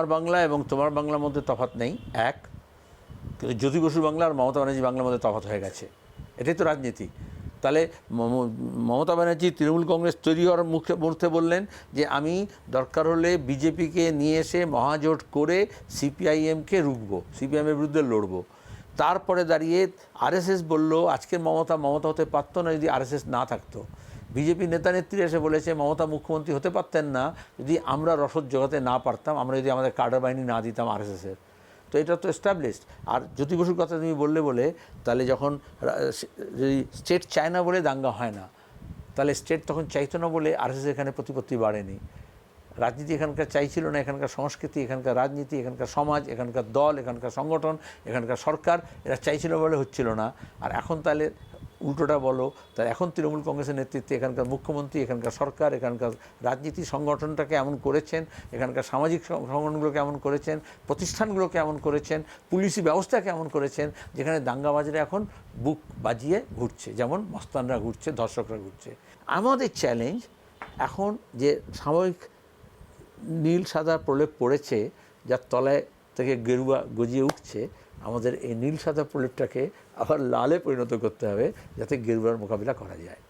আমার বাংলা এবং তোমার বাংলার মধ্যে তফাৎ নেই, এক। কিন্তু জ্যোতি বসুর বাংলা আর মমতা ব্যানার্জি বাংলার মধ্যে তফাৎ হয়ে গেছে। এটাই তো রাজনীতি। তাহলে মমতা ব্যানার্জি তৃণমূল কংগ্রেস তৈরি হওয়ার মুখে, মুহূর্তে বললেন যে, আমি দরকার হলে বিজেপিকে নিয়ে এসে মহাজোট করে সিপিআইএমকে রুখবো, সিপিআইএমের বিরুদ্ধে লড়বো। তারপরে দাঁড়িয়ে আরএসএস বলল আজকের মমতা মমতা হতে পারতো না যদি আরএসএস না থাকতো। বিজেপি নেতা নেত্রী এসে বলেছে, মমতা মুখ্যমন্ত্রী হতে পারতেন না, যদি আমরা রসদ জোগাতে না পারতাম, আমরা যদি আমাদের কার্ডার বাহিনী না দিতাম আরএসএসের তো এটা তো এস্টাবলিশড আর জ্যোতি বসুর কথা তুমি বললে বলে, তাহলে যখন যদি স্টেট চায় না বলে দাঙ্গা হয় না, তাহলে স্টেট তখন চাইতো না বলে আরএসএস এখানে প্রতিপত্তি বাড়েনি। রাজনীতি এখানকার চাইছিল না, এখানকার সংস্কৃতি, এখানকার রাজনীতি, এখানকার সমাজ, এখানকার দল, এখানকার সংগঠন, এখানকার সরকার, এরা চাইছিল বলে হচ্ছিল না। আর এখন তাহলে উল্টোটা বলো তাহলে এখন তৃণমূল কংগ্রেসের নেতৃত্বে এখানকার মুখ্যমন্ত্রী, এখানকার সরকার, এখানকার রাজনীতি সংগঠনটাকে এমন করেছেন, এখানকার সামাজিক সংগঠনগুলোকে এমন করেছেন, প্রতিষ্ঠানগুলোকে এমন করেছেন, পুলিশি ব্যবস্থাকে এমন করেছেন, যেখানে দাঙ্গাবাজরা এখন বুক বাজিয়ে ঘুরছে, যেমন মস্তানরা ঘুরছে ধর্ষকরা ঘুরছে। আমাদের চ্যালেঞ্জ এখন যে সাময়িক নীল সাদা প্রলেপ পড়েছে, যার তলায় থেকে গেরুয়া গজিয়ে উঠছে, আমাদের এই নীল সাদা প্রলেপটাকে আবার লালে পরিণত করতে হবে যাতে গেরুয়ার মোকাবিলা করা যায়।